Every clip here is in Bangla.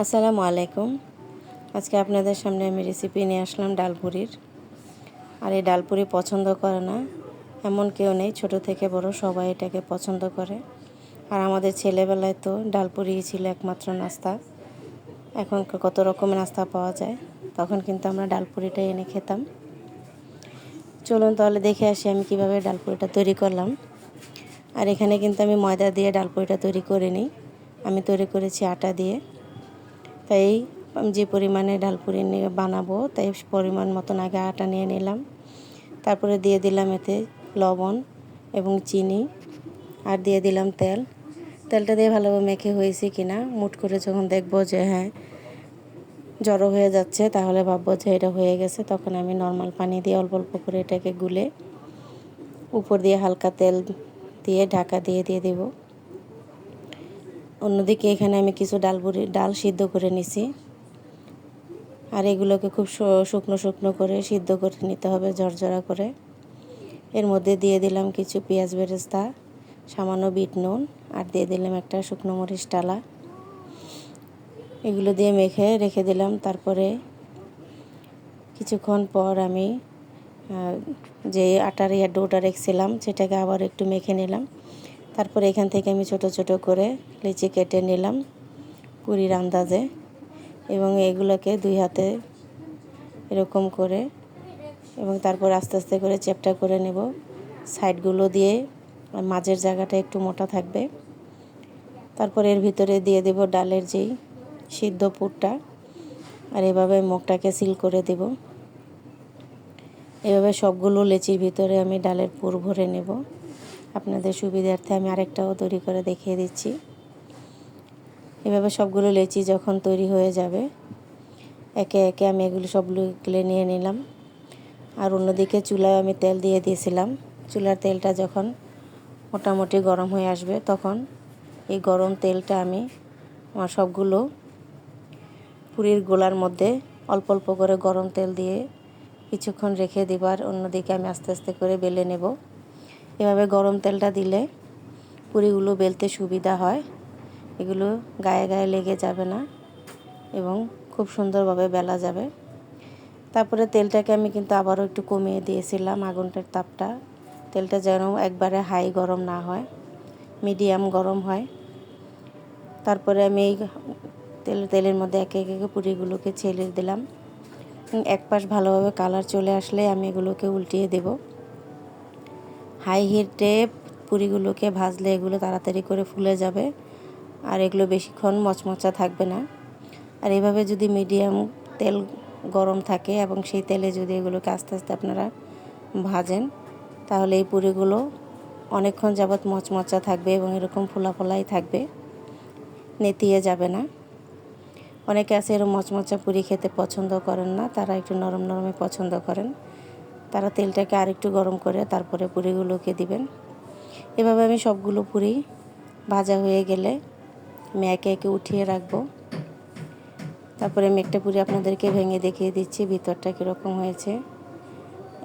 আসসালামু আলাইকুম। আজকে আপনাদের সামনে আমি রেসিপি নিয়ে আসলাম ডালপুরির। আর এই ডালপুরি পছন্দ করে না, এমন কেউ নেই, ছোট থেকে বড় সবাই এটাকে পছন্দ করে। আর আমাদের ছেলেবেলায় তো ডালপুরি ছিল একমাত্র নাস্তা। এখন কত রকমের নাস্তা পাওয়া যায়, তখন কিন্তু আমরা ডালপুরিটা এনে খেতাম। চলুন তাহলে দেখে আসি আমি কীভাবে ডালপুরিটা তৈরি করলাম। আর এখানে কিন্তু আমি ময়দা দিয়ে ডালপুরিটা তৈরি করে নিই। আমি তৈরি করেছি আটা দিয়ে। তাই যে পরিমাণে ডালপুরি নিয়ে বানাবো, তাই পরিমাণ মতন আগে আটা নিয়ে নিলাম। তারপরে দিয়ে দিলাম এতে লবণ এবং চিনি, আর দিয়ে দিলাম তেল। তেলটা দিয়ে ভালোভাবে মেখে হয়েছে কি না মুট করে যখন দেখব যে হ্যাঁ জড়ো হয়ে যাচ্ছে, তাহলে ভাববো যে এটা হয়ে গেছে। তখন আমি নর্মাল পানি দিয়ে অল্প অল্প করে এটাকে গুলে উপর দিয়ে হালকা তেল দিয়ে ঢাকা দিয়ে দিয়ে দেবো। অন্যদিকে এখানে আমি কিছু ডাল বুড়ি, ডাল সিদ্ধ করে নিছি। আর এগুলোকে খুব শুকনো শুকনো করে সিদ্ধ করে নিতে হবে, ঝরঝরা করে। এর মধ্যে দিয়ে দিলাম কিছু পেঁয়াজ বেরেস্তা, সামান্য বিট নুন, আর দিয়ে দিলাম একটা শুকনো মরিচ ডালা এগুলো দিয়ে মেখে রেখে দিলাম, তারপরে কিছুক্ষণ পর আমি যে আটার ইয়ার ডোটা রেখেছিলাম, সেটাকে আবার একটু মেখে নিলাম। তারপর এখান থেকে আমি ছোট ছোট করে লিচি কেটে নিলাম পুরীর আন্দাজে এবং এগুলোকে দুই হাতে এরকম করে এবং তারপর আস্তে আস্তে করে চেপটা করে নেব। সাইডগুলো দিয়ে মাঝের জায়গাটা একটু মোটা থাকবে। তারপর এর ভিতরে দিয়ে দেব ডালের যেই সিদ্ধ পুরটা আর এভাবে মুখটাকে সিল করে দেব। এভাবে সবগুলো লেচির ভিতরে আমি ডালের পুর ভরে নেব। আপনাদের সুবিধার্থে আমি আরেকটাও তৈরি করে দেখিয়ে দিচ্ছি। এভাবে সবগুলো লেচি যখন তৈরি হয়ে যাবে, একে একে আমি এগুলো সবগুলো নিয়ে নিলাম। আর অন্যদিকে চুলায় আমি তেল দিয়ে দিয়েছিলাম। চুলার তেলটা যখন মোটামুটি গরম হয়ে আসবে, তখন এই গরম তেলটা আমি আমার সবগুলো পুরীর গোলার মধ্যে অল্প অল্প করে গরম তেল দিয়ে কিছুক্ষণ রেখে দেবার অন্যদিকে আমি আস্তে আস্তে করে বেলে নেব। এভাবে গরম তেলটা দিলে পুরিগুলো বেলতে সুবিধা হয়। এগুলো গায়ে গায়ে লেগে যাবে না এবং খুব সুন্দরভাবে বেলা যাবে। তারপরে তেলটাকে আমি কিন্তু আবারও একটু কমিয়ে দিয়েছিলাম আগুনটার তাপটা। তেলটা যেন একবারে হাই গরম না হয়, মিডিয়াম গরম হয়। তারপরে আমি এই তেল, তেলের মধ্যে একে একে পুরিগুলোকে ছেলে দিলাম। এক পাশ ভালোভাবে কালার চলে আসলে আমি এগুলোকে উল্টিয়ে দেবো। হাই হিটে পুরিগুলোকে ভাজলে এগুলো তাড়াতাড়ি করে ফুলে যাবে। আর এগুলো বেশিক্ষণ মচমচা থাকবে না। আর এভাবে যদি মিডিয়াম তেল গরম থাকে এবং সেই তেলে যদি এগুলোকে আস্তে আস্তে আপনারা ভাজেন, তাহলে এই পুরিগুলো অনেকক্ষণ যাবৎ মচমচা থাকবে এবং এরকম ফোলা ফোলাই থাকবে, নেতিয়ে যাবে না। অনেকে আছে এরকম মচমচা পুরি খেতে পছন্দ করেন না, তারা একটু নরম নরমে পছন্দ করেন। তারা তেলটাকে আরেকটু গরম করে তারপরে পুরিগুলোকে দিবেন। এভাবে আমি সবগুলো পুরি ভাজা হয়ে গেলে আমি একে একে উঠিয়ে রাখব। তারপরে আমি একটা পুরি আপনাদেরকে ভেঙে দেখিয়ে দিচ্ছি, ভিতরটা কীরকম হয়েছে।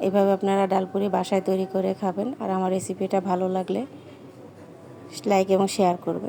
এভাবে আপনারা ডালপুরি বাসায় তৈরি করে খাবেন। আর আমার রেসিপিটা ভালো লাগলে লাইক এবং শেয়ার করবেন।